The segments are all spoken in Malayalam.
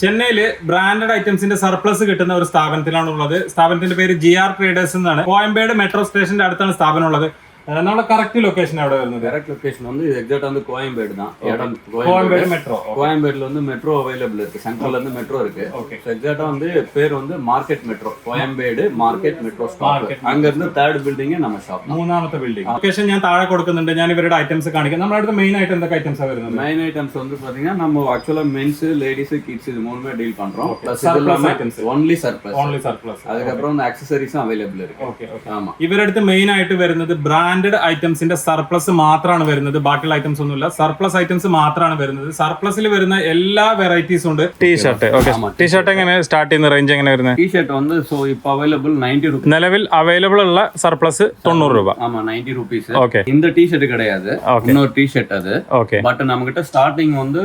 ചെന്നൈയിൽ ബ്രാൻഡഡ് ഐറ്റംസിന്റെ സർപ്ലസ് കിട്ടുന്ന ഒരു സ്ഥാപനത്തിലാണ് ഉള്ളത് സ്ഥാപനത്തിന്റെ പേര് ജി ആർ ട്രേഡേഴ്സ് എന്നാണ്. കോയമ്പേട് മെട്രോ സ്റ്റേഷന്റെ അടുത്താണ് സ്ഥാപനം ഉള്ളത്. നമ്മുടെ കറക്റ്റ് ലൊക്കേഷൻ എവിടെ വരുന്നത് கரெக்ட் லொகேஷன் வந்து எக்ஸாக்ட் வந்து கோயம்பேடு தான் இடம் கோயம்பேடு கோயம்பேடு மெட்ரோ கோயம்பேடுல வந்து மெட்ரோ அவைலபிள் இருக்கு சென்ட்ரல்ல இருந்து மெட்ரோ இருக்கு Okay. எக்ஸாக்டா வந்து பேர் வந்து market metro Koyambedu market metro stop Market அங்க இருந்து தேர்ட் பில்டிங்கே நம்ம ஷாப் മൂന്നാമത്തെ ബിൽഡിംഗ് ലൊക്കേഷൻ ഞാൻ താഴെ കൊടുക്കുന്നുണ്ട് ഞാൻ ഇവരുടെ ഐറ്റംസ് കാണിക്കാം നമ്മുടെ അടുത്ത് മെയിൻ ആയിട്ട് എന്തൊക്കെ ഐറ്റംസ് വരുന്നത് மெயின் ஐட்டம்ஸ் வந்து பாத்தீங்கன்னா நம்ம ஆக்சுவலா மென்ஸ் லேடிஸ் கிட்ஸ் இது மூணுமே டீல் பண்றோம் Plus இது Surplus இல்லாம items. Only surplus only surplus அதுக்கப்புறம் வந்து அக்சசரிஸும் அவைலபிள் இருக்கு ഓക്കെ ഓക്കെ ஆமா ഇവരുടെ അടുത്ത് മെയിൻ ആയിട്ട് വരുന്നത് ബ്രാൻഡഡ് ഐറ്റംസിന്റെ സർപ്ലസ് മാത്രമാണ് വരുന്നത് ബാക്കിയുള്ള ഐറ്റംസ് ഒന്നുമില്ല സർപ്ലസ് ഐറ്റംസ് മാത്രമാണ് വരുന്നത് സർപ്ലസിൽ വരുന്ന എല്ലാ വെറൈറ്റീസും ഉണ്ട് ടീഷർട്ട് ഓക്കെ ടീഷർട്ട് എങ്ങനെ സ്റ്റാർട്ട് ചെയ്യുന്ന റേഞ്ച് എങ്ങനെ വരുന്നത് டிஷர்ட் வந்து ஸோ இப்போ அவைலபிள் நைன்டி ருபீஸ் നിലവിൽ അവൈലബിൾ ഉള്ള സർപ്ലസ് തൊണ്ണൂറ് രൂപ ஆமா நைன்டி ருபீஸ் ஓகே இந்த டிஷர்ட் கிடையாது Okay. இன்னொரு டிஷர்ட் அது ഓക്കെ பட் நம்ம கிட்ட ஸ்டார்டிங் வந்து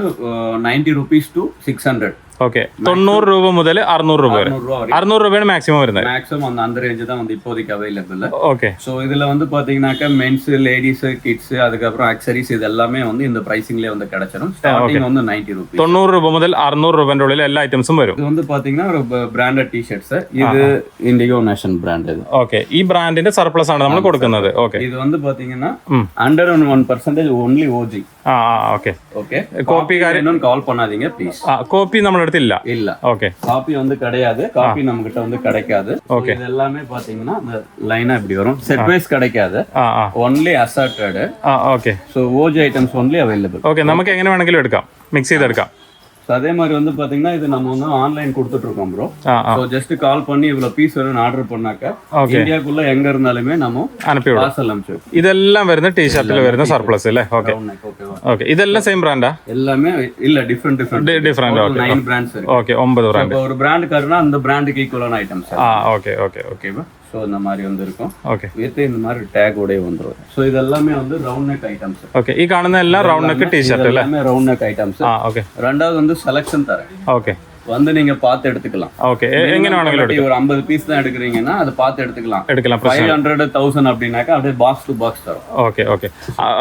ninety rupees to six hundred okay തൊണ്ണൂറ് രൂപ മുതൽ അറുന്നൂറ് രൂപ വരെ ரூபா வரைக்கும் അറുന്നൂറ് രൂപയാണ് മാക്സിമം വരുന്നത് மேக்ஸிமம் அந்த அந்த ரேஞ்சு தான் வந்து இப்போதைக்கு அவைலபிள் ഓക്കെ ஸோ இதுல வந்து பாத்தீங்கன்னாக்கா மென்ஸ் லேடிஸ் கிட்ஸ் அதுக்கப்புறம் அக்சரிஸ் இது எல்லாமே வந்து இந்த பிரைசிங்லேயே வந்து கிடைச்சிடும் ஸ்டார்டிங் வந்து நைன்டி ருபீஸ் തൊണ്ണൂറ് രൂപ മുതൽ അറുന്നൂറ് രൂപന്റെ ഉള്ളിൽ എല്ലാ ഐറ്റംസും വരും இது வந்து பாத்தீங்கன்னா ஒரு பிராண்டட் டிஷர்ட்ஸ் இது இண்டிகோ நேஷன் பிராண்ட் இது ഓക്കെ ഈ ബ്രാൻഡിന്റെ സർപ്ലസ് ആണ് നമ്മൾ കൊടുക്കുന്നത് ഓക്കെ இது வந்து பாத்தீங்கன்னா ம். Hundred and one percentage only OG ആ ആ ஓகே ஓகே Copy இன்னும் கால் பண்ணாதீங்க ப்ளீஸ் ആ കോപ്പി നമ്മുടെ അടുത്ത് ഇല്ല இல்ல ഓക്കെ காப்பி வந்து கிடையாது காப்பி நம்ம கிட்ட வந்து கிடைக்காது Okay. இது எல்லாமே பாத்தீங்கன்னா இந்த லைனா இப்படி வரும் செட் வைஸ் கிடைக்காது ആ ആ ஒன்லி அசார்டட் ആ okay so OG items only available okay നമുക്ക് എങ്ങനെ വേണമെങ്കിലും എടുക്കാം മിക്സ് ചെയ്തെടുക്കാം அதே மாதிரி வந்து பாத்தீங்கன்னா இது நம்ம வந்து ஆன்லைன் கொடுத்துட்ருக்கோம் ப்ரோ ஜஸ்ட் கால் பண்ணி இவ்வளோ பீஸ் வேணும்னு ஆர்டர் பண்ணாக்க இந்தியாக்குள்ள எங்க இருந்தாலுமே நம்ம அனுப்பி பார்சல் அனுப்பிச்சு இதெல்லாம் வருது டி ஷர்ட்ல வருது சர்ப்ளஸ் இல்ல ஓகே ஓகே இதெல்லாம் சேம் பிராண்டா எல்லாமே இல்ல different different different okay nine brands okay ஒன்பது பிராண்ட் ஒரு பிராண்ட் காருனா அந்த பிராண்டுக்கு ஈக்குவலான ஐட்டம்ஸ் ஆ ஓகே ஓகே ஓகே ஸோ இந்த மாதிரி வந்து இருக்கும். ಓಕೆ இந்த மாதிரி டேக்கோடே வந்துடும் ஸோ இது எல்லாமே வந்து ரவுண்ட் நெக் ஐட்டம்ஸ் ஓகே ಈ ಕಾಣುന്ന ಎಲ್ಲ ರೌಂಡ್ ನೆಕ್ ಟಿ எல்லாமே ரவுண்ட் நெக் ஐட்டம்ஸ் ആ ரெண்டாவது வந்து செலெக்ஷன் தரேன். ஓகே வந்து நீங்க பார்த்து எடுத்துக்கலாம். ஓகே எங்க வேணாலும் ஒரு ஐம்பது பீஸ் தான் எடுக்கறீங்கன்னா அதை பார்த்து எடுத்துக்கலாம். எடுக்கலாம் ഫൈവ് ഹൺഡ്രഡ് തൗസൻഡ് அப்படின்னாக்கா அப்படியே பாக்ஸ் டு பாக்ஸ் தரும். ஓகே ഓക്കെ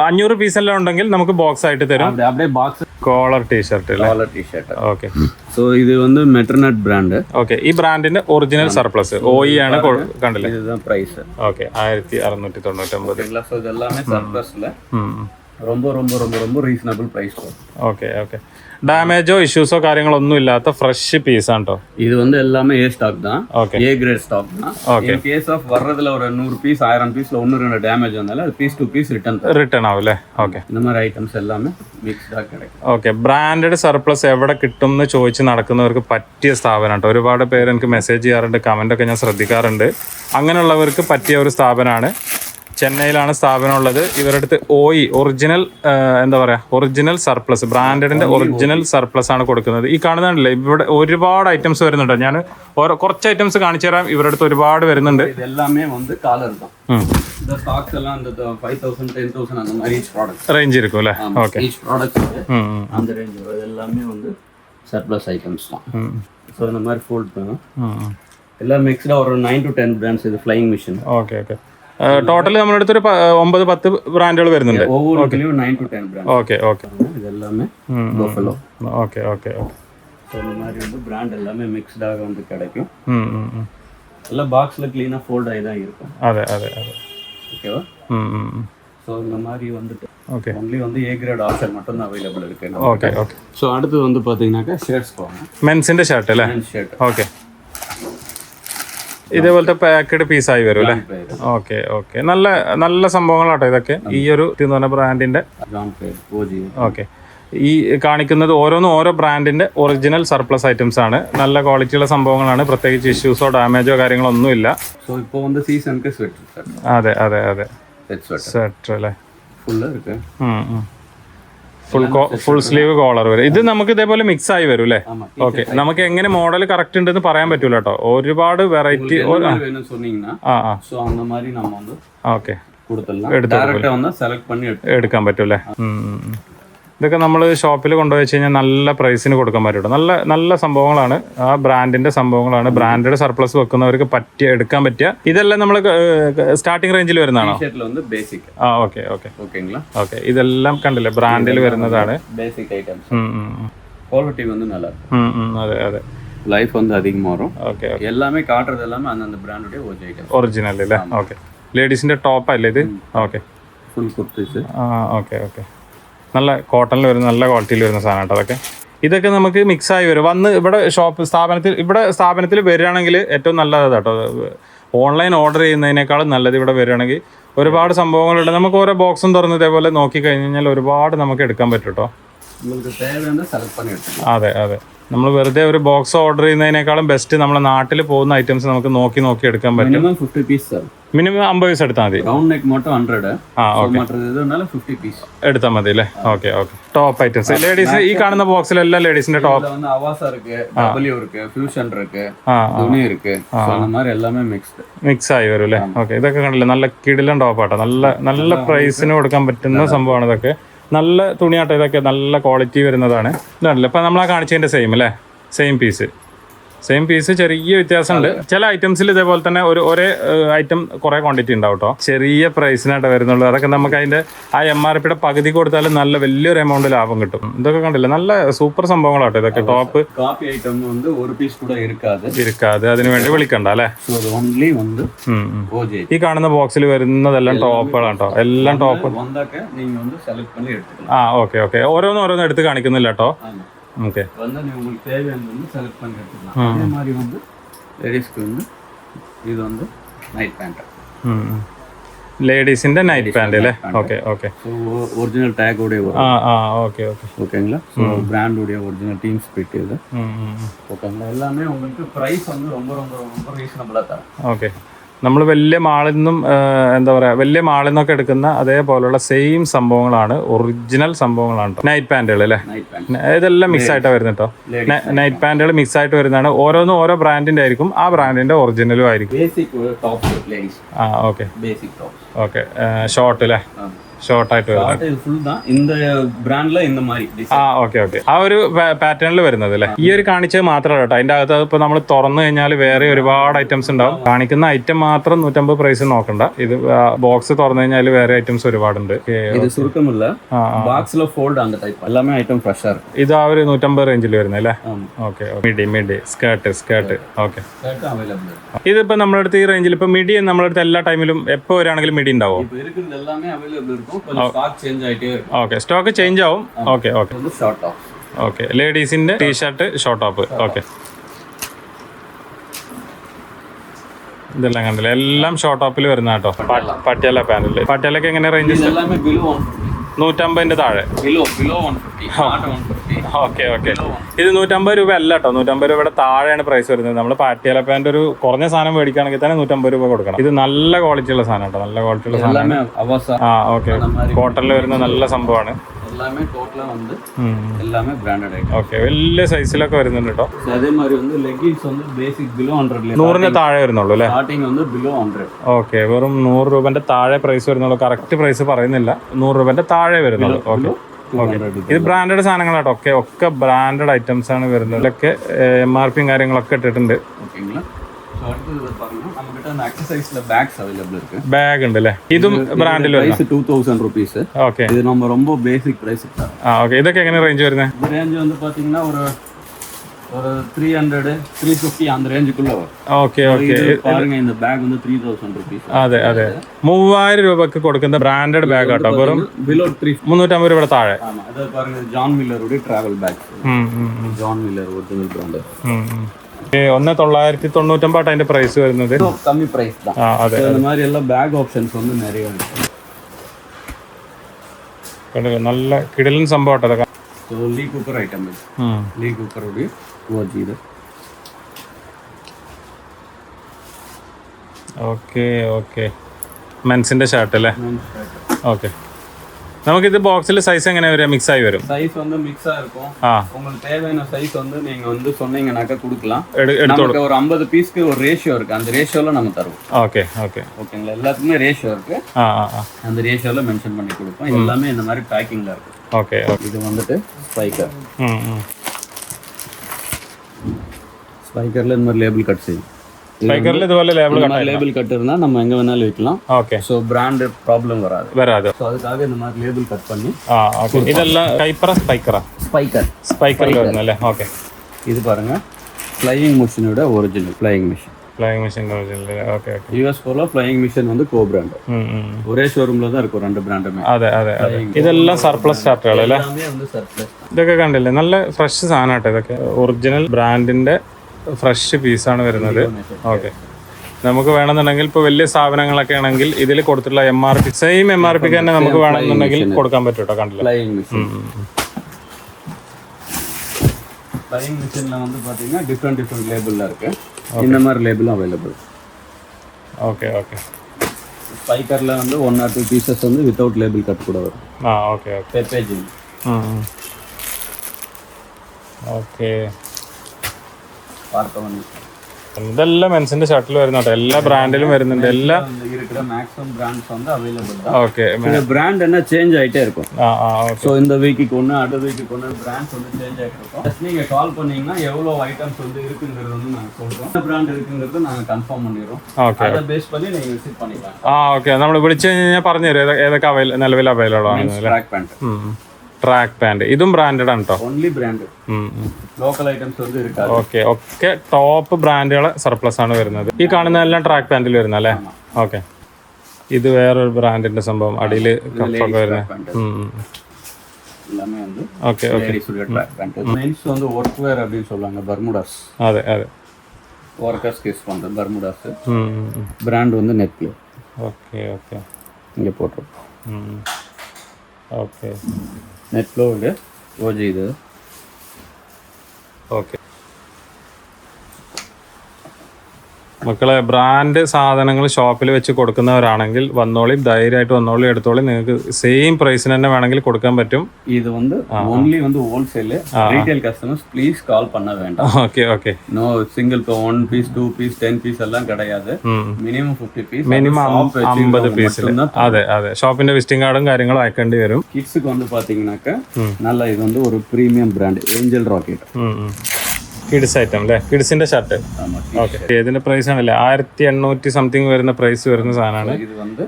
അഞ്ഞൂറ് പീസ് എല്ലാം ഉണ്ടെങ്കിൽ നമുക്ക് ബോക്സ് ആയിട്ട് തരും அப்படியே box കോളർ ടീഷർട്ട് അല്ലേ டாலர் டிஷர்ட் ഓക്കെ ஸோ இது வந்து மெட்ரனட் பிராண்டு ഓക്കെ ഈ ബ്രാൻഡിന്റെ ഒറിജിനൽ സർപ്ലസ് ഓയി ആണ് കൊ- കണ്ടില്ലേ இதுதான் ப்ரைஸ் ഓക്കെ ആയിരത്തി അറുന്നൂറ്റി തൊണ്ണൂറ്റൊമ്പത് ஓகேங்களா ஸோ இது எல்லாமே சர்ப்ளஸ்ல ഉം. ரொம்ப ரொம்ப ரொம்ப ரொம்ப ரீசனபிள் ப்ரைஸ் வரும் ഓക്കെ ഓക്കെ ഡാമേജോ ഇഷ്യൂസോ കാര്യങ്ങളോ ഒന്നും ഇല്ലാത്ത ഫ്രഷ് പീസ് ആണ് കേട്ടോ இது வந்து எல்லாமே ஏ ஸ்டாக் தான் ஓகே. ஏ கிரேட் ஸ்டாக் தான் ஓகே. இன் கேஸ் ஆஃப் வர்றதுல ஒரு நூறு பீஸ் ஆயிரம் பீஸ்ல ஒன்று ரெண்டு டேமேஜ் வந்தாலும் அது பீஸ் டு பீஸ் ரிட்டர்ன் தரும் റിട്ടേൺ ആവും അല്ലേ ഓക്കെ இந்த மாதிரி ஐட்டம்ஸ் எல்லாமே மிக்ஸ்டாக கிடைக்கும் ഓക്കെ ബ്രാൻഡഡ് സർപ്ലസ് എവിടെ കിട്ടും എന്ന് ചോദിച്ച് നടക്കുന്നവർക്ക് പറ്റിയ സ്ഥാപനം കേട്ടോ ഒരുപാട് പേര് എനിക്ക് മെസ്സേജ് ചെയ്യാറുണ്ട് കമൻ്റ് ഒക്കെ ഞാൻ ശ്രദ്ധിക്കാറുണ്ട് അങ്ങനെയുള്ളവർക്ക് പറ്റിയ ഒരു സ്ഥാപനമാണ് ചെന്നൈയിലാണ് സ്ഥാപനം ഉള്ളത് ഇവരുടെ അടുത്ത് ഓയി ഒറിജിനൽ എന്താ പറയുക ഒറിജിനൽ സർപ്ലസ് ബ്രാൻഡഡിന്റെ ഒറിജിനൽ സർപ്ലസ് ആണ് കൊടുക്കുന്നത് ഈ കാണുന്നുണ്ടല്ലേ ഇവിടെ ഒരുപാട് ഐറ്റംസ് വരുന്നുണ്ട് ഞാൻ ഓരോ കുറച്ച് ഐറ്റംസ് കാണിച്ചു തരാം ഇവരുടെ അടുത്ത് ഒരുപാട് വരുന്നുണ്ട് இது எல்லாமே வந்து காலர் தான் ഉം. இந்த ஸ்டாக்ஸ் எல்லாம் இந்த ஃபைவ் தௌசண்ட் டென் தௌசண்ட் அந்த மாதிரி ஈச் ப்ராடக்ட் റേഞ്ച് ഇരിക്കും അല്ലേ ഓക്കെ ஈச் ப்ராடக்ட் அந்த ரேஞ்ச் வரும் இது எல்லாமே வந்து சர்ப்ளஸ் ஐட்டம்ஸ் தான் ஸோ இந்த மாதிரி ஃபோல்ட் பண்ணும் எல்லாம் மிக்ஸ்டாக ஒரு நைன் டு டென் பிராண்ட்ஸ் இது flying machine okay okay total നമ്മുടെ അടുത്ത് ഒരു പ- ഒമ്പത് പത്ത് ബ്രാൻഡുകൾ വരുന്നുണ്ട് ஒவ்வொருத்துலேயும் nine to ten brand okay okay இது எல்லாமே Buffalo okay okay okay so இந்த மாதிரி வந்து பிராண்ட் எல்லாமே மிக்ஸ்டாக வந்து கிடைக்கும் ഉം, ഉം, ഉം. எல்லாம் பாக்ஸில் க்ளீனாக ஃபோல்ட் ஆகி தான் இருக்கும் അതെ അതെ അതെ ஓகேவா ഉം, ഉം, ഉം. ஸோ இந்த மாதிரி வந்துட்டு ഓക്കെ ஒன்லி வந்து ஏ கிரேட் ஆப்ஷன் மட்டும் தான் அவைலபிள் இருக்கு ഓക്കെ ഓക്കെ ஸோ அடுத்து வந்து பார்த்தீங்கன்னாக்கா ஷர்ட்ஸ் போகணும் മെൻസിന്റെ ഷർട്ട് അല്ലേ ஷர்ட் ഓക്കെ ഇതേപോലത്തെ പാക്കഡ് ആയി വരും അല്ലെ? ഓക്കെ ഓക്കെ നല്ല നല്ല സംഭവങ്ങളാട്ടോ ഇതൊക്കെ. ഈ ഒരു ബ്രാൻഡിന്റെ ഓക്കെ ഈ കാണിക്കുന്നത് ഓരോന്നും ഓരോ ബ്രാൻഡിന്റെ ഒറിജിനൽ സർപ്ലസ് ഐറ്റംസ് ആണ്. നല്ല ക്വാളിറ്റിയുള്ള സംഭവങ്ങളാണ്. പ്രത്യേകിച്ച് ഇഷ്യൂസോ ഡാമേജോ കാര്യങ്ങളോ ഒന്നുമില്ല അതെ അതെ അതെ. സ്വെറ്റർ അല്ലേ? Full full full sleeve collar വരും. ഇത് നമുക്ക് ഇതേപോലെ മിക്സ് ആയി വരും അല്ലേ ഓക്കെ നമുക്ക് എങ്ങനെ മോഡൽ കറക്റ്റ് ഉണ്ടെന്ന് പറയാൻ പറ്റൂല കേട്ടോ ഒരുപാട് വെറൈറ്റി ഓക്കെ എടുക്കാൻ പറ്റൂലേ ഇതൊക്കെ നമ്മൾ ഷോപ്പിൽ കൊണ്ടുപോയി വെച്ച് കഴിഞ്ഞാൽ നല്ല പ്രൈസിന് കൊടുക്കാൻ പറ്റും കേട്ടോ. നല്ല നല്ല സംഭവങ്ങളാണ് ആ ബ്രാൻഡിന്റെ സംഭവങ്ങളാണ് ബ്രാൻഡഡ് സർപ്ലസ് വെക്കുന്നവർക്ക് പറ്റിയ എടുക്കാൻ പറ്റിയ ഇതെല്ലാം നമ്മൾ സ്റ്റാർട്ടിംഗ് റേഞ്ചിൽ വരുന്നതാണോ டிஷர்ட்டில் வந்து பேசிக் ആ ഓക്കെ ഓക്കെ ஓகேங்களா ഓക്കെ ഇതെല്ലാം കണ്ടില്ലേ ബ്രാൻഡിൽ വരുന്നതാണ് பேசிக் ஐட்டம்ஸ் ഉം, ഉം, ഉം. குவாலிட்டி வந்து நல்லா இருக்கும் ഉം, ഉം, അതെ അതെ லைஃப் வந்து அதிகமாக வரும் ഓക്കെ எல்லாமே காட்டுறது எல்லாமே அந்தந்த பிராண்டுடைய ஓஜி ஐட்டம் ഒറിജിനൽ അല്ലേ ഓക്കെ ലേഡീസിന്റെ ടോപ്പ് അല്ലേ ഇത് ഓക്കെ ஃபுல் குர்த்திஸு ആ ഓക്കെ ഓക്കെ നല്ല കോട്ടണിൽ വരുന്ന നല്ല ക്വാളിറ്റിയിൽ വരുന്ന സാധനം കേട്ടോ അതൊക്കെ. ഇതൊക്കെ നമുക്ക് മിക്സ് ആയി വരും. വന്ന് ഇവിടെ ഷോപ്പ് സ്ഥാപനത്തിൽ ഇവിടെ സ്ഥാപനത്തിൽ വരികയാണെങ്കിൽ ഏറ്റവും നല്ലത് കേട്ടോ ഓൺലൈൻ ഓർഡർ ചെയ്യുന്നതിനേക്കാളും നല്ലത് ഇവിടെ വരികയാണെങ്കിൽ ഒരുപാട് സംഭവങ്ങളുണ്ട്. നമുക്ക് ഓരോ ബോക്സും തുറന്ന് ഇതേപോലെ നോക്കി കഴിഞ്ഞ് കഴിഞ്ഞാൽ ഒരുപാട് നമുക്ക് എടുക്കാൻ പറ്റും കേട്ടോ അതെ അതെ. നമ്മൾ വെറുതെ ഒരു ബോക്സ് ഓർഡർ ചെയ്യുന്നതിനേക്കാളും ബെസ്റ്റ് നമ്മുടെ നാട്ടിൽ പോകുന്ന ഐറ്റംസ് നമുക്ക് നോക്കി നോക്കി എടുക്കാൻ പറ്റും. മിനിമം അമ്പത് പീസ് എടുത്താൽ മതി. എടുത്താൽ മതി അല്ലേ? Okay okay top items ladies ഈ കാണുന്ന ബോക്സിൽ എല്ലാ ലേഡീസിന്റെ ടോപ്പ് മിക്സ് ആയി വരും അല്ലേ? ഓക്കെ ഇതൊക്കെ കണ്ടില്ലേ? നല്ല കിടിലം ടോപ്പ് ആട്ടോ. നല്ല നല്ല പ്രൈസിന് കൊടുക്കാൻ പറ്റുന്ന സംഭവമാണ് ഇതൊക്കെ. നല്ല തുണിയാട്ടം ഇതൊക്കെ നല്ല ക്വാളിറ്റി വരുന്നതാണ്. ഇതാണല്ലോ ഇപ്പം നമ്മളാ കാണിച്ചതിന്റെ സെയിം അല്ലേ? സെയിം പീസ് സെയിം പീസ് ചെറിയ വ്യത്യാസമുണ്ട് ചില ഐറ്റംസിൽ ഇതേപോലെ തന്നെ ഒരു ഒരേ ഐറ്റം കുറേ ക്വാണ്ടിറ്റി ഉണ്ടാവും കേട്ടോ ചെറിയ പ്രൈസിനായിട്ട് വരുന്നുള്ളൂ അതൊക്കെ നമുക്ക് അതിൻ്റെ ആ എം ആർ പിയുടെ പകുതി കൊടുത്താലും നല്ല വലിയൊരു എമൗണ്ട് ലാഭം കിട്ടും ഇതൊക്കെ കണ്ടില്ലേ നല്ല സൂപ്പർ സംഭവങ്ങളാട്ടോ ഇതൊക്കെ ടോപ്പ് காப்பி ஐட்டம் வந்து ஒரு பீஸ் கூட இருக்காது ഇരിക്കാതെ അതിന് വേണ്ടി വിളിക്കണ്ട അല്ലേ ஸோ அது ஒன்லி வந்து ഉം, ഉം. ஓஜி ഈ കാണുന്ന ബോക്സിൽ വരുന്നതെല്ലാം ടോപ്പുകളാണ് കേട്ടോ എല്ലാം ടോപ്പ് வந்தாக்க நீங்க வந்து செலக்ட் பண்ணி எடுத்துக்கலாம் ആ ഓക്കെ ഓക്കെ ഓരോന്ന് ഓരോന്ന് എടുത്ത് കാണിക്കുന്നില്ല കേട്ടോ ஆமா ஓகே. வந்து நீங்கள் உங்களுக்கு தேவையானது வந்து செலக்ட் பண்ணி எடுத்துக்கலாம் அதே மாதிரி வந்து லேடிஸ்க்கு வந்து இது வந்து நைட் பேண்ட் பேண்ட்டு லேடிஸின் நைட் பேண்ட் இல்லை ஓகே ஓகே. ஒரிஜினல் டேக் உடைய ஆ ஓகே ஓகே. ஓகேங்களா ஸோ பிராண்டுடைய ஒரிஜினல் டீம் ஸ்பீட் இது. ஓகேங்களா எல்லாமே உங்களுக்கு ப்ரைஸ் வந்து ரொம்ப ரொம்ப ரொம்ப ரீசனபிளாக தரேன் ஓகே. നമ്മൾ വലിയ മാളിൽ നിന്നും എന്താ പറയുക വലിയ മാളിൽ നിന്നൊക്കെ എടുക്കുന്ന അതേപോലെയുള്ള സെയിം സംഭവങ്ങളാണ് ഒറിജിനൽ സംഭവങ്ങളാണ് നൈറ്റ് പാന്റുകൾ അല്ലേ? ഇതെല്ലാം മിക്സ് ആയിട്ട് വരുന്നത് കേട്ടോ നൈറ്റ് പാന്റുകൾ മിക്സ് ആയിട്ട് വരുന്നതാണ്. ഓരോന്നും ഓരോ ബ്രാൻഡിന്റെ ആയിരിക്കും. ആ ബ്രാൻഡിന്റെ ഒറിജിനലും ആയിരിക്കും. ആ ഓക്കെ ഓക്കെ ഷോർട്ട് അല്ലേ? ഷോർട്ടായിട്ട് വരുന്നത് இது ஃபுல் தான் இந்த பிராண்ட்ல இந்த மாதிரி design. ആ ഓക്കെ ഓക്കെ ആ ഒരു പാറ്റേണിൽ വരുന്നത് അല്ലേ ഈ ഒരു കാണിച്ചത് മാത്രമല്ല കേട്ടോ അതിന്റെ അകത്ത് ഇപ്പൊ നമ്മൾ തുറന്നു കഴിഞ്ഞാൽ വേറെ ഒരുപാട് ഐറ്റംസ് ഉണ്ടാവും കാണിക്കുന്ന ഐറ്റം മാത്രം നൂറ്റമ്പത് പ്രൈസ് നോക്കണ്ട ഇത് ബോക്സ് തുറന്നു കഴിഞ്ഞാൽ വേറെ ഐറ്റംസ് ഒരുപാടുണ്ട് Okay. இது சுருக்கம் இல்ல ആ, பாக்ஸ்ல ஃபோல்ட் அந்த டைப் எல்லாமே ஐட்டம் ஃப்ரெஷ்ஷா இருக்கு ഇത് ആ ഒരു നൂറ്റമ്പത് റേഞ്ചിൽ വരുന്നത് അല്ലേ ஆமா okay midi midi skirt skirt okay shirt available இருக்கு ഇതിപ്പോ നമ്മുടെ അടുത്ത് ഈ റേഞ്ചിൽ ഇപ്പൊ മിഡി നമ്മുടെ അടുത്ത് എല്ലാ ടൈമിലും എപ്പോ വരികയാണെങ്കിലും മിഡി ഉണ്ടാവും இப்போ இருக்கிறது ഓക്കെ സ്റ്റോക്ക് ചേഞ്ച് ആവും. Okay okay. ഓക്കെ ലേഡീസിന്റെ ടീഷർട്ട് ഷോർട്ട് ടോപ്പ് ഓക്കെ. ഇതെല്ലാം കണ്ടില്ല? എല്ലാം ഷോർട്ട് ടോപ്പിൽ വരുന്ന കേട്ടോ. പട്ടിയല പാനൽ പട്ടിയലൊക്കെ എങ്ങനെ റേഞ്ച് നൂറ്റമ്പതിന്റെ താഴെ. below below one fifty not one fifty okay okay ഇത് നൂറ്റമ്പത് രൂപ അല്ല കേട്ടോ നൂറ്റമ്പത് രൂപയുടെ താഴെയാണ് പ്രൈസ് വരുന്നത് നമ്മൾ പാട്ടിയാല പാൻ്റെ ഒരു കുറഞ്ഞ സാധനം മേടിക്കുകയാണെങ്കിൽ തന്നെ നൂറ്റമ്പത് രൂപ കൊടുക്കണം ഇത് നല്ല ക്വാളിറ്റി ഉള്ള സാധനം കേട്ടോ നല്ല ക്വാളിറ്റി ഉള്ള സാധനം எல்லாமே அவாசா ആ ഓക്കെ കോട്ടണിൽ വരുന്ന നല്ല സംഭവമാണ് எல்லாமே டோட்டலா வந்து எல்லாமே பிராண்டட் ஐட்டம் ഓക്കെ വലിയ സൈസിലൊക്കെ വരുന്നുണ്ട് കേട്ടോ அதே மாதிரி வந்து லெகின்ஸ் வந்து பேசிக் பிலோ ஹண்ட்ரட்ல നൂറിന് താഴെ വരുന്നുള്ളൂ അല്ലേ ஸ்டார்டிங் வந்து பிலோ ஹண்ட்ரட் ഓക്കെ വെറും നൂറ് രൂപന്റെ താഴെ പ്രൈസ് വരുന്നുള്ളൂ കറക്റ്റ് പ്രൈസ് പറയുന്നില്ല നൂറ് രൂപന്റെ താഴെ വരുന്നുള്ളൂ ഓക്കെ டூ ஹண்ட்ரட் ഇത് ബ്രാൻഡഡ് സാധനങ്ങളാട്ടോ. ഒക്കെ ഒക്കെ ബ്രാൻഡഡ് ഐറ്റംസ് ആണ് വരുന്നത്. ഇതൊക്കെ എം ആർ പിയും കാര്യങ്ങളൊക്കെ ഇട്ടിട്ടുണ്ട്. ഇതൊക്കെ ഉണ്ട് റേഞ്ച് വരുന്നത് ബ്രാൻഡിൽ ടൂ തൗസൻഡ് റുപ്പീസ് ரொம்ப ஒரு த்ரீ ஹண்ட்ரட் த்ரீ ஃபிஃப்டி அந்த ரேஞ்சுக்குள்ள வரும் ഓക്കെ ഓക്കെ இது பாருங்க இந்த பேக் வந்து த்ரீ தௌசண்ட் ருபீஸ் അതെ അതെ മൂവായിരം രൂപക്ക് കൊടുക്കുന്ന ബ്രാൻഡഡ് ബാഗ് കേട്ടോ വെറും பிலோ த்ரீ മുന്നൂറ്റമ്പത് രൂപയുടെ താഴെ ஆமா அதாவது பாருங்க ஜான் மில்லருடைய டிராவல் பேக் ഉം, ഉം, ഉം, ஜான் மில்லர் ஒரிஜினல் பிராண்ட் ഉം, ഉം. ഏ, ഒന്ന് തൊള്ളായിരത്തി തൊണ്ണൂറ്റൊമ്പത് അതിന്റെ പ്രൈസ് വരുന്നത് கம்மி பிரைஸ் தான் ആ അതെ So, இந்த மாதிரி எல்லாம் பேக் ஆப்ஷன்ஸ் வந்து நிறைய இருக்கு കണ്ടോ, നല്ല കിടലൻ സംഭവം കേട്ടോ ഇതൊക്കെ ஸோ லீ குக்கர் ஐட்டம் இது ഉം. லீ குக்கருடைய ஓஜி இது ഓക്കെ ഓക്കെ മെൻസിന്റെ ഷർട്ട് അല്ലേ ഓക്കെ നമുക്കിത് ബോക്സിൽ സൈസ് എങ്ങനെ വരിക മിക്സ് ആയി വരും சைஸ் வந்து மிக்ஸா இருக்கும் ആ உங்களுக்கு தேவையான சைஸ் வந்து நீங்க வந்து சொன்னீங்கன்னாக்கா கொடுக்கலாம் എടു- എടുത്തോളൂ நமக்கு ஒரு ஐம்பது பீஸ்க்கு ஒரு ரேஷியோ இருக்கு அந்த ரேஷியோல நம்ம தருவோம் ഓക്കെ ഓക്കെ ஓகேங்களா எல்லாத்துக்குமே ரேஷியோ இருக்கு ആ ആ ആ அந்த ரேஷியோல மென்ஷன் பண்ணி கொடுப்போம் எல்லாமே இந்த மாதிரி பேக்கிங்ல இருக்கு ഓക്കെ ഓക്കെ இது வந்துட்டு ஸ்பைக்கர் ഉം, ഉം. ஸ்பைக்கரில் இந்த மாதிரி லேபிள் கட் செய்யும் ஸ்பைக்கரில் இது வரல லேபிள் கட் லேபிள் கட் இருந்தா நம்ம எங்க வேணாலும் வைக்கலாம் ஓகே சோ பிராண்ட் ப்ராப்ளம் வராது. வராது. சோ அதுக்காக இந்த மாதிரி லேபிள் கட் பண்ணி ஆ ஓகே இதெல்லாம் டைப்பரா ஸ்பைக்கரா ஸ்பைக்கர். ஸ்பைக்கர்ல வரணும்ல ஓகே இது பாருங்க. ஃப்ளையிங் மிஷினோட original flying machine flying machine okay okay US போல ஃப்ளையிங் மிஷின் வந்து கோ பிராண்ட் ஒரே ஷோரூம்ல தான் இருக்கும் ரெண்டு பிராண்டுமே അതെ അതെ അതെ ഇതെല്ലാം സർപ്ലസ് സ്റ്റാർട്ടുകൾ അല്ലേ எல்லாமே வந்து சர்ப்ளஸ் ഇതൊക്കെ കണ്ടില്ലേ നല്ല ഫ്രഷ് സാധനം കേട്ടോ ഇതൊക്കെ ഒറിജിനൽ ബ്രാൻഡിന്റെ ഫ്രഷ് പീസാണ് വരുന്നത് ഓക്കെ നമുക്ക് വേണമെന്നുണ്ടെങ്കിൽ ഇപ്പോൾ വലിയ സ്ഥാപനങ്ങളൊക്കെ ആണെങ്കിൽ ഇതിൽ കൊടുത്തിട്ടുള്ള M R P same M R പിക്ക് തന്നെ നമുക്ക് വേണമെന്നുണ്ടെങ്കിൽ കൊടുക്കാൻ പറ്റും കേട്ടോ കണ്ടില്ല ஃப்ளையிங் மிஷின் டைம் மிஷினில் வந்து பார்த்தீங்கன்னா டிஃப்ரெண்ட் டிஃப்ரெண்ட் லேபிளில் இருக்குது இந்த மாதிரி லேபிளும் அவைலபிள் ஓகே ஓகே ஸ்பைக்கரில் வந்து ஒன் ஆர் டூ பீசஸ் வந்து வித்தவுட் லேபிள் கட் கூட வரும். ஆ ஓகே ஓகே பேஜிங் ஓகே பார்க்க வந்து ഇതെല്ലാം മെൻസിന്റെ ഷർട്ടിൽ വരുന്ന കേട്ടോ എല്ലാ ബ്രാൻഡിലും വരുന്നുണ്ട് എല്ലാ இருக்கிற மேக்ஸிமம் பிராண்ட்ஸ் வந்து அவைலபிள் தான் ഓക്കെ இந்த பிராண்ட் என்ன சேஞ்ச் ஆயிட்டே இருக்கும் ആ ആ ഓക്കെ ஸோ இந்த வீக்குக்கு ஒன்று அடுத்த வீக்குக்கு ஒன்று பிராண்ட்ஸ் வந்து சேஞ்ச் ஆகிட்டு இருக்கும் ஜஸ்ட் நீங்கள் கால் பண்ணீங்கன்னா எவ்வளோ ஐட்டம்ஸ் வந்து இருக்குங்கிறது வந்து நாங்கள் சொல்கிறோம் என்ன பிராண்ட் இருக்குங்கிறது நாங்கள் கன்ஃபார்ம் பண்ணிடுறோம் ഓക്കെ அதை பேஸ் பண்ணி நீங்கள் விசிட் பண்ணிக்கலாம் ആ ഓക്കെ നമ്മൾ വിളിച്ചു കഴിഞ്ഞാൽ പറഞ്ഞു തരും ഏതൊക്കെ- ഏതൊക്കെ അവൈല നിലവിൽ അവൈലബിൾ ആണ് ட்ராக் பேண்ட் ട്രാക്ക് പാൻറ് ഇതും ബ്രാൻഡഡ് ആണ് കേട്ടോ ஒன்லி பிராண்டு லோக்கல் ஐட்டம்ஸ் வந்து இருக்காது ഓക്കെ ഒക്കെ ടോപ്പ് ബ്രാൻഡുകളെ സർപ്ലസ് ആണ് വരുന്നത് ഈ കാണുന്നതെല്ലാം ട്രാക്ക് പാൻറ്റിൽ വരുന്ന അല്ലേ ഓക്കെ ഇത് വേറൊരു ബ്രാൻഡിന്റെ സംഭവം അടിയിൽ കപ്പൊക്കെ വരുന്നത് பேண்ட் எல்லாமே வந்து okay okay லேடிஸுடைய track pant men's வந்து ஒர்க் வேர் அப்படின்னு சொல்லுவாங்க பர்முடாஸ் അതെ അതെ ஒர்க்கர்ஸ் யூஸ் பண்ணுறது பர்முடாஸ் பிராண்ட் வந்து நெட்ல ഓക്കെ ഓക്കെ இங்கே போட்டிருக்கோம் ഓക്കെ നെറ്റ് ഫ്ലോയിൽ ഓ ചെയ്തത് ഓക്കെ മക്കളെ ബ്രാൻഡ് സാധനങ്ങൾ ഷോപ്പിൽ വെച്ച് കൊടുക്കുന്നവരാണെങ്കിൽ വന്നോളി ധൈര്യമായിട്ട് വന്നോളി എടുത്തോളി നിങ്ങൾക്ക് സെയിം പ്രൈസിന് തന്നെ വേണമെങ്കിൽ കൊടുക്കാൻ പറ്റും இது வந்து ஒன்லி வந்து wholesale retail customers please call பண்ண வேண்டாம் okay okay no single one piece two piece ten piece எல்லாம் கிடையாது மினிமம் ஃபிஃப்டி பீஸ் മിനിമം അമ്പത് പീസിൽ അതെ അതെ ഷോപ്പിന്റെ വിസിറ്റിംഗ് കാർഡും കാര്യങ്ങളും അയക്കേണ്ടി വരും கிட்ஸுக்கு வந்து பாத்தீங்கன்னாக்கா நல்லா இது வந்து ஒரு premium brand angel rocket kids item അല്ലേ കിഡ്സിന്റെ ഷർട്ട് ஆமா ഓക്കെ ഇതിന്റെ പ്രൈസ് ആണല്ലേ ആയിരത്തി എണ്ണൂറ്റി സംതിങ് വരുന്ന പ്രൈസ് വരുന്ന സാധനമാണ് இது வந்து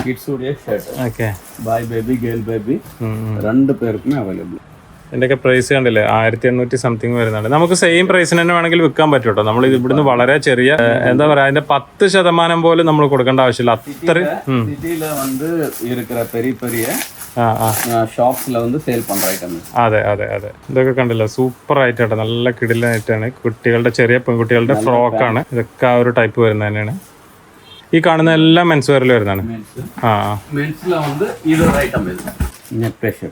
கிட்ஸ் உடைய shirt okay boy baby girl baby ரெண்டு பேருக்குமே அவைலபிள் ഇതിന്റെയൊക്കെ പ്രൈസ് കണ്ടില്ലേ ആയിരത്തി എണ്ണൂറ്റി സംതിങ് വരുന്നുണ്ട് നമുക്ക് സെയിം പ്രൈസിന് തന്നെ വേണമെങ്കിൽ വിൽക്കാൻ പറ്റും കേട്ടോ നമ്മൾ ഇത് ഇവിടുന്ന് വളരെ ചെറിയ ഏഹ്, എന്താ പറയാ അതിന്റെ പത്ത് ശതമാനം പോലും നമ്മൾ കൊടുക്കേണ്ട ആവശ്യമില്ല അത്രയും சிட்டில வந்து இருக்கிற பெரிய பெரிய സെയിൽ അതെ അതെ അതെ. ഇതൊക്കെ കണ്ടില്ല? സൂപ്പർ ആയിട്ടാണ് നല്ല കിടിലായിട്ടാണ്. കുട്ടികളുടെ ചെറിയ പെൺകുട്ടികളുടെ ഫ്രോക്കാണ് ഇതൊക്കെ ആ ഒരു ടൈപ്പ് വരുന്ന തന്നെയാണ്. ഈ കാണുന്ന എല്ലാം മെൻസ് വെയറിൽ വരുന്നതാണ് ആ ഐറ്റം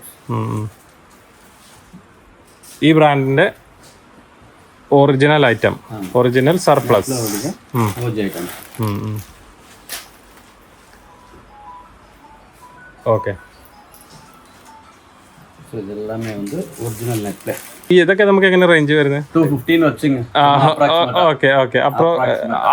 ഈ ബ്രാൻഡിന്റെ original item original surplus okay so இது எல்லாமே வந்து ஒரிஜினல் நெட்ல ഈ ഇതൊക്കെ നമുക്ക് എങ്ങനെ റേഞ്ച് വരുന്നത് டூ ஃபிஃப்டின்னு வச்சுங்க ഓക്കെ ഓക്കെ അപ്പൊ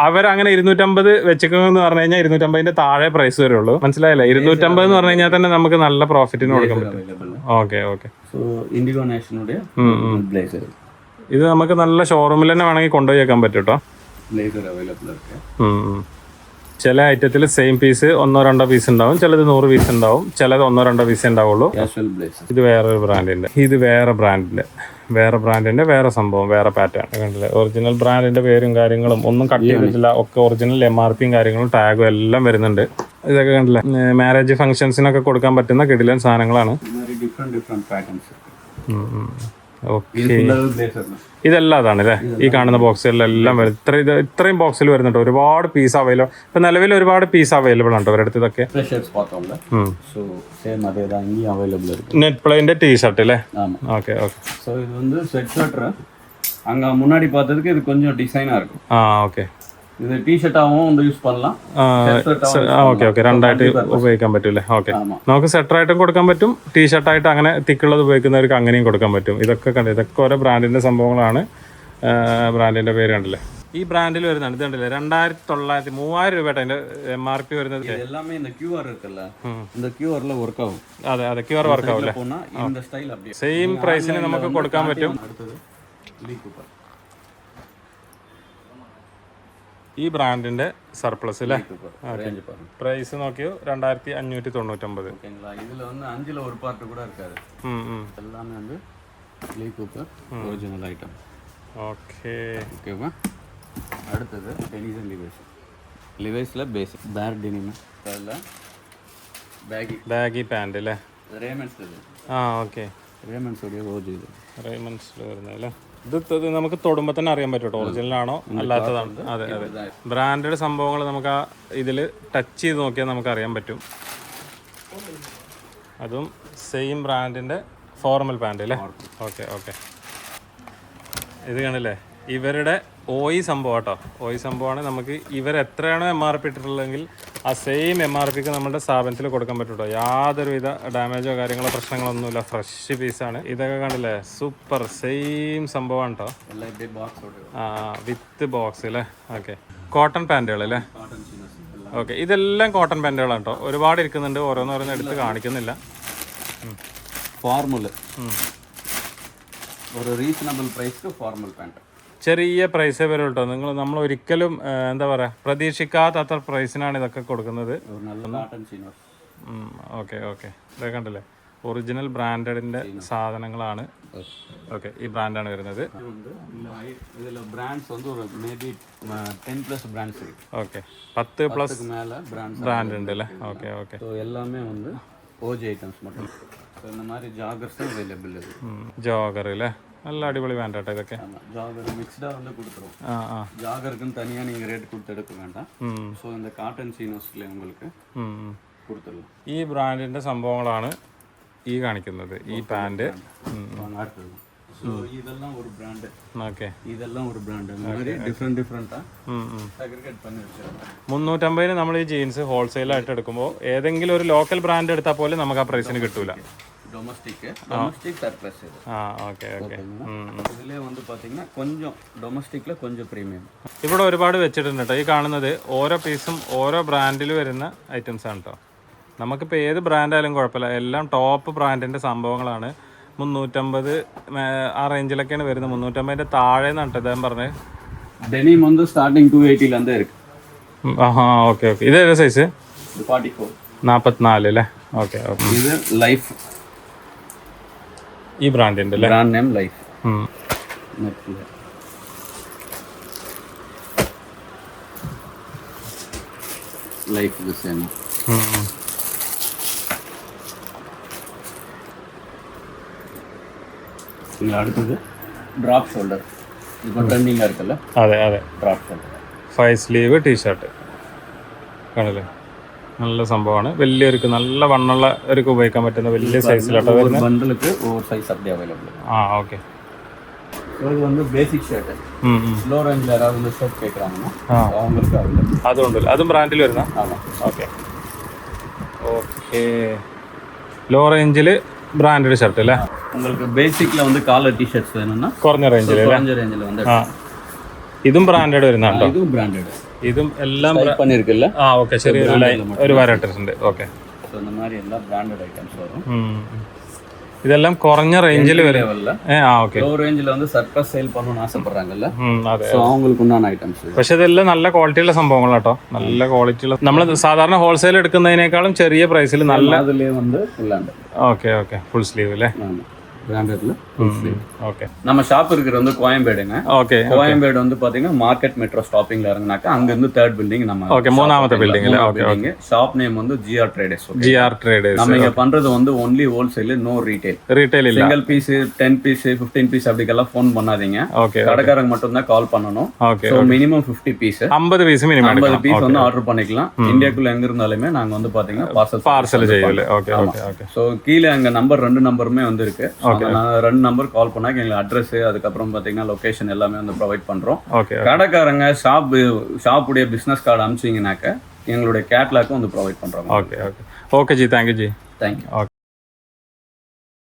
അവരങ്ങനെ ഇരുന്നൂറ്റമ്പത് വെച്ചിരിക്കുന്നു പറഞ്ഞു കഴിഞ്ഞാൽ ഇരുന്നൂറ്റമ്പതിന്റെ താഴെ പ്രൈസ് വരുള്ളൂ മനസ്സിലായില്ലേ ഇരുന്നൂറ്റമ്പത് എന്ന് പറഞ്ഞു കഴിഞ്ഞാൽ തന്നെ നമുക്ക് നല്ല പ്രോഫിറ്റിന് കൊടുക്കാൻ പറ്റും available okay okay so Indigo நேஷனுடைய blazer ഇത് നമുക്ക് നല്ല ഷോറൂമിൽ തന്നെ വേണമെങ്കിൽ കൊണ്ടുപോയി വെക്കാൻ പറ്റും കേട്ടോ பிளேசர் அவைலபிள் இருக்கு ഉം, ഉം. ചില ഐറ്റത്തിൽ സെയിം പീസ് ഒന്നോ രണ്ടോ പീസ് ഉണ്ടാവും ചിലത് നൂറ് പീസ് ഉണ്ടാവും ചിലത് ഒന്നോ രണ്ടോ പീസ് ഉണ്ടാവുള്ളൂ. ഇത് വേറൊരു ബ്രാൻഡിന്റെ ഇത് വേറെ ബ്രാൻഡിന്റെ വേറെ ബ്രാൻഡിന്റെ വേറെ സംഭവം വേറെ പാറ്റേൺ കണ്ടില്ല? ഒറിജിനൽ ബ്രാൻഡിന്റെ പേരും കാര്യങ്ങളും ഒന്നും കട്ട് ചെയ്തിട്ടില്ല. ഒക്കെ ഒറിജിനൽ എം ആർ പിയും കാര്യങ്ങളും ടാഗും എല്ലാം വരുന്നുണ്ട്. ഇതൊക്കെ കണ്ടില്ലേ? മാരേജ് ഫംഗ്ഷൻസിനൊക്കെ കൊടുക്കാൻ പറ്റുന്ന കിടിലൻ സാധനങ്ങളാണ്. Different different patterns different patterns இருக்கு ഓക്കെ இது ஃபுல்லாகவே பிளேசர் தான் ഇതെല്ലാം അതാണ് അല്ലേ ഈ കാണുന്ന ബോക്സുകളിലെല്ലാം വരും ഇത്ര ഇത് ഇത്രയും ബോക്സിൽ വരുന്നുണ്ട് ഒരുപാട് പീസ് അവൈലബിൾ ഇപ്പൊ നിലവിൽ ഒരുപാട് പീസ് അവൈലബിൾ ഉണ്ട് അവരുടെ അടുത്ത് ഇതൊക്കെ ப்ரெஷர்ஸ் பார்த்தோம்ல ஸோ சேம் அதே தான் இங்கேயும் அவைலபிள் இருக்கு നെറ്റ് പ്ലേന്റെ ടീ ഷർട്ട് അല്ലേ ஆமாம் ഓക്കെ ഓക്കെ ஸோ இது வந்து செட் ஸ்வெட்டர் அங்கே முன்னாடி பார்த்ததுக்கு இது கொஞ்சம் டிசைனாக இருக்கும் ആ ഓക്കെ இது டிஷர்ட்டாகவும் வந்து யூஸ் பண்ணலாம் ആ ഓക്കെ ഓക്കെ രണ്ടായിട്ട് ഉപയോഗിക്കാൻ പറ്റൂലേ ഓക്കെ ஆமாம் നമുക്ക് സെറ്ററായിട്ടും കൊടുക്കാൻ പറ്റും ടീ ഷർട്ടായിട്ട് അങ്ങനെ തിക്കുള്ളത് ഉപയോഗിക്കുന്നവർക്ക് അങ്ങനെയും കൊടുക്കാൻ പറ്റും ഇതൊക്കെ കണ്ട് ഇതൊക്കെ ഓരോ ബ്രാൻഡിന്റെ സംഭവങ്ങളാണ് ബ്രാൻഡിന്റെ പേര് കണ്ടില്ലേ ഈ ബ്രാൻഡിൽ വരുന്നുണ്ട് ഇത് കണ്ടില്ലേ രണ്ടായിരത്തി തൊള്ളായിരത്തി മൂവായിരം രൂപ അതിന്റെ എം ആർ പി വരുന്നത് இது எல்லாமே இந்த கியூஆர் இருக்குல்ல இந்த கியூஆர்ல ஒர்க் ஆகும் അതെ അതെ ക്യു ആർ വർക്ക് ആവില്ലേ போனா இந்த ஸ்டைல் அப்படியே സെയിം പ്രൈസിന് നമുക്ക് കൊടുക്കാൻ പറ്റും அடுத்தது ഈ ബ്രാൻഡിന്റെ സർപ്ലസ് അല്ലേ ரேஞ்சு பாருங்க പ്രൈസ് നോക്കിയോ രണ്ടായിരത്തി അഞ്ഞൂറ്റി തൊണ്ണൂറ്റൊമ്പത് ஓகேங்களா இதுல வந்து அஞ்சுல ஒரு பார்ட் கூட இருக்காது ഉം, ഉം. எல்லாமே வந்து Lee Cooper original item okay ஓகேவா அடுத்தது டெனிஸ் அண்ட் லிவைஸ் லிவைஸில் பேசிக் பேர் டெனிம் அதில் பேகி ബാഗി പാൻറ് അല്ലേ ரேமன்ஸ் இது ആ ഓക്കെ ரேமன்ஸ் உடைய ஓஜி இது റൈമൺസിൽ വരുന്നത് അല്ലേ ഇത് നമുക്ക് തൊടുമ്പോൾ തന്നെ അറിയാൻ പറ്റും കേട്ടോ. ഒറിജിനലാണോ അല്ലാത്തതാണോ? അതെ അതെ. ബ്രാൻഡഡ് സംഭവങ്ങൾ നമുക്ക് ആ ഇതിൽ ടച്ച് ചെയ്ത് നോക്കിയാൽ നമുക്ക് അറിയാൻ പറ്റും. അതും സെയിം ബ്രാൻഡിന്റെ ഫോർമൽ പാന്റ് അല്ലേ? ഓക്കെ ഓക്കെ ഇത് കാണില്ലേ ഇവരുടെ ഓയി സംഭവം കേട്ടോ. ഓയി സംഭവമാണ് നമുക്ക് ഇവർ എത്രയാണോ എം ആർ പി ഇട്ടിട്ടുള്ളതെങ്കിൽ ആ സെയിം എം ആർ പിക്ക് നമ്മുടെ സ്ഥാപനത്തിൽ കൊടുക്കാൻ പറ്റുള്ളൂ യാതൊരുവിധ ഡാമേജോ കാര്യങ്ങളോ പ്രശ്നങ്ങളോ ഒന്നുമില്ല ഫ്രഷ് പീസാണ് ഇതൊക്കെ കണ്ടില്ലേ? സൂപ്പർ സെയിം സംഭവമാണ് കേട്ടോ ആ വിത്ത് ബോക്സ് അല്ലേ ഓക്കെ കോട്ടൺ പാന്റുകൾ അല്ലേ? ഓക്കെ ഇതെല്ലാം കോട്ടൺ പാന്റുകളാണ് കേട്ടോ ഒരുപാട് ഇരിക്കുന്നുണ്ട്. ഓരോന്നോരോന്ന് എടുത്ത് കാണിക്കുന്നില്ല. ഫോർമുല ഒരു റീസണബിൾ പ്രൈസ് ഫോർമൽ പാന്റ് ചെറിയ പ്രൈസ് വരെ കേട്ടോ നിങ്ങൾ നമ്മൾ ഒരിക്കലും എന്താ പറയുക പ്രതീക്ഷിക്കാത്ത അത്ര പ്രൈസിനാണ് ഇതൊക്കെ കൊടുക്കുന്നത്. ഓക്കെ ഓക്കെ ഇതൊക്കെ കണ്ടില്ലേ? ഒറിജിനൽ ബ്രാൻഡിന്റെ സാധനങ്ങളാണ്. ഓക്കെ ഈ ബ്രാൻഡാണ് വരുന്നത്. ഓക്കെ പത്ത് പ്ലസ് ബ്രാൻഡ് ഉണ്ട്. അല്ലേ ഓക്കെ ഓക്കെ ഉണ്ട്. ഓജ് ഐറ്റംസ് ജോഗർ അല്ലേ നല്ല അടിപൊളി പാൻറ് കേട്ടോ ഇതൊക്കെ ஆமாம் ஜாகர் மிக்ஸ்டாக வந்து கொடுத்துருவோம் ആ ആ ஜாகருக்குன்னு தனியாக நீங்கள் ரேட் கொடுத்து எடுக்க வேண்டாம் ഉം, ஸோ இந்த காட்டன் சீனோஸில் உங்களுக்கு ഉം, ഉം. கொடுத்துடலாம் ഈ ബ്രാൻഡിൻ്റെ സംഭവങ്ങളാണ് ഈ കാണിക്കുന്നത് ഈ പാൻറ് வாங்க அடுத்தது ஸோ இதெல்லாம் ஒரு பிராண்டு ഓക്കെ இதெல்லாம் ஒரு பிராண்டு அந்த மாதிரி டிஃப்ரெண்ட் டிஃப்ரெண்ட்டாக செக்ரிகேட் பண்ணி வச்சிருக்கோம் മുന്നൂറ്റമ്പതിന് നമ്മൾ ഈ ജീൻസ് ഹോൾസെയിലായിട്ട് എടുക്കുമ്പോൾ ഏതെങ്കിലും ഒരു ലോക്കൽ ബ്രാൻഡ് എടുത്താൽ പോലും നമുക്ക് ആ പ്രൈസിന് കിട്ടൂല டொமஸ்டிக்கு டொமஸ்டிக் சர்ப்ளஸ் இது ആ ഓക്കെ ഓക്കെ இதுலேயே வந்து பார்த்தீங்கன்னா கொஞ்சம் டொமஸ்டிக்கில் கொஞ்சம் ப்ரீமியம் ഇവിടെ ഒരുപാട് വെച്ചിട്ടുണ്ട് കേട്ടോ ഈ കാണുന്നത് ഓരോ പീസും ഓരോ ബ്രാൻഡിൽ വരുന്ന ഐറ്റംസ് ആണ് കേട്ടോ നമുക്കിപ്പോൾ ഏത് ബ്രാൻഡായാലും കുഴപ്പമില്ല എല്ലാം ടോപ്പ് ബ്രാൻഡിൻ്റെ സംഭവങ്ങളാണ് മുന്നൂറ്റമ്പത് മേ- ആ റേഞ്ചിലൊക്കെയാണ് വരുന്നത് മുന്നൂറ്റമ്പതിൻ്റെ താഴെ നിന്നാണ് കേട്ടോ അദ്ദേഹം പറഞ്ഞത് டெனிம் வந்து ஸ்டார்டிங் டூ எயிட்டிலேருந்தே இருக்கு ഉം, ആഹാ ഓക്കെ ഓക്കെ ഇത് ഏതാ സൈസ് இது ஃபார்ட்டி ஃபோர் നാൽപ്പത്തിനാല് അല്ലേ ഓക്കെ ഓക്കെ இது லைஃப் ഈ ബ്രാൻഡിൻ്റെ അല്ലേ பிராண்ட் நேம் லைஃப் ഉം. நெட்டில் லைஃப் இது சேம் ഉം, ഉം. இங்கே அடுத்தது ட்ராப் ஷோல்டர் இப்போ ட்ரெண்டிங்காக இருக்குல்ல അതെ അതെ drop shoulder five sleeve T-shirt കാണില്ലേ നല്ല സംഭവമാണ് വലിയൊരു നല്ല വണ്ണുള്ള ഒരു ഉപയോഗിക്കാൻ പറ്റുന്ന വലിയ സൈസിലോട്ടോ ஒவ்வொரு വരുന്നത് பண்டலுக்கு ஒவ்வொரு சைஸ் அப்படியே அவைலபிள் ആ ഓക്കെ இது வந்து பேசிக் ஷர்ட்டு லோ ரேஞ்சில் யாராவது வந்து ஷர்ட் கேட்குறாங்கன்னா ആ அவங்களுக்கு அவைலபிள் അതുണ്ട് അതും ബ്രാൻഡിൽ വരുന്ന ஆமாம் ഓക്കെ ഓക്കെ ലോ റേഞ്ചിൽ ബ്രാൻഡഡ് ഷർട്ട് അല്ലേ உங்களுக்கு பேசிக்கில் வந்து காலர் டிஷர்ட்ஸ் வேணும்னா കുറഞ്ഞ റേഞ്ചിൽ குறைஞ்ச ரேஞ்சில் வந்து ആ ഇതും ബ്രാൻഡഡ് വരുന്നുണ്ടോ இதுவும் பிராண்டட் ഇതും എല്ലാം டைப் பண்ணியிருக்குல்ல ആ ഓക്കെ ചെറിയ ഒരു ലൈൻ ഒരു വരട്ടിട്ടുണ്ട് ഓക്കെ ஸோ இந்த மாதிரி எல்லாம் பிராண்டட் ஐட்டம்ஸ் வரும் ഇതെല്ലാം കുറഞ്ഞ റേഞ്ചിൽ വരും லெவலில் ഏ ആ ഓക്കെ லோ ரேஞ்சில் வந்து சர்ப்ளஸ் சேல் பண்ணணும்னு ஆசைப்படுறாங்கல்ல അതെ ஸோ அவங்களுக்கு உண்டான ஐட்டம்ஸ் പക്ഷെ ഇതെല്ലാം നല്ല ക്വാളിറ്റിയുള്ള സംഭവങ്ങളാണ് കേട്ടോ നല്ല ക്വാളിറ്റിയുള്ള നമ്മൾ സാധാരണ ഹോൾസെയിൽ എടുക്കുന്നതിനേക്കാളും ചെറിയ പ്രൈസിൽ നല്ല அதுலேயே வந்து ஃபுல்லாண்டு ഓക്കെ ഓക്കെ ഫുൾ സ്ലീവ് അല്ലേ ஆமாம் பிராண்டட்ல ஓகே நம்ம ஷாப் இருக்கிறது வந்து கோயம்பேடுங்க. ஓகே கோயம்பேடு வந்து பாத்தீங்கன்னா மார்க்கெட் மெட்ரோ ஸ்டாப்பிங்ல இறங்கினாக்கா அங்க இருந்து தேர்ட் பில்டிங் நம்ம ஓகே மூணாவது பில்டிங் ஓகே ஷாப் நேம் வந்து ஜிஆர் ட்ரேடர்ஸ் ஜிஆர் ட்ரேடர்ஸ் நம்ம இங்க பண்றது வந்து only wholesale no retail retail இல்ல. சிங்கிள் பீஸ் 10 பீஸ் 15 பீஸ் அப்படிக்கெல்லாம் ஃபோன் பண்ணாதீங்க. ஓகே கடைக்காரங்க மட்டும் தான் கால் பண்ணனும் okay so minimum 50 piece 50 piece minimum 50 piece வந்து ஆர்டர் பண்ணிக்கலாம். இந்தியாக்குள்ள எங்க இருந்தாலுமே நாங்க வந்து பாத்தீங்கன்னா பார்சல் பார்சல் செய்யல ஓகே ஓகே ஓகே சோ கீழ அங்க நம்பர் ரெண்டு நம்பருமே வந்து இருக்கு. ஓகே நான் ரெண்டு நம்பர் கால் பண்ணாக்க எங்களுக்கு அட்ரஸ் அதுக்கப்புறம் பார்த்தீங்கன்னா லொக்கேஷன் எல்லாமே வந்து ப்ரொவைட் பண்ணுறோம் ஓகே கடைக்காரங்க ஷாப் ஷாப்புடைய பிஸ்னஸ் கார்டு அனுப்பிச்சிங்கனாக்க எங்களுடைய கேட்லாக்கும் வந்து ப்ரொவைட் பண்ணுறோம் okay okay okay ji thank you ji thank you okay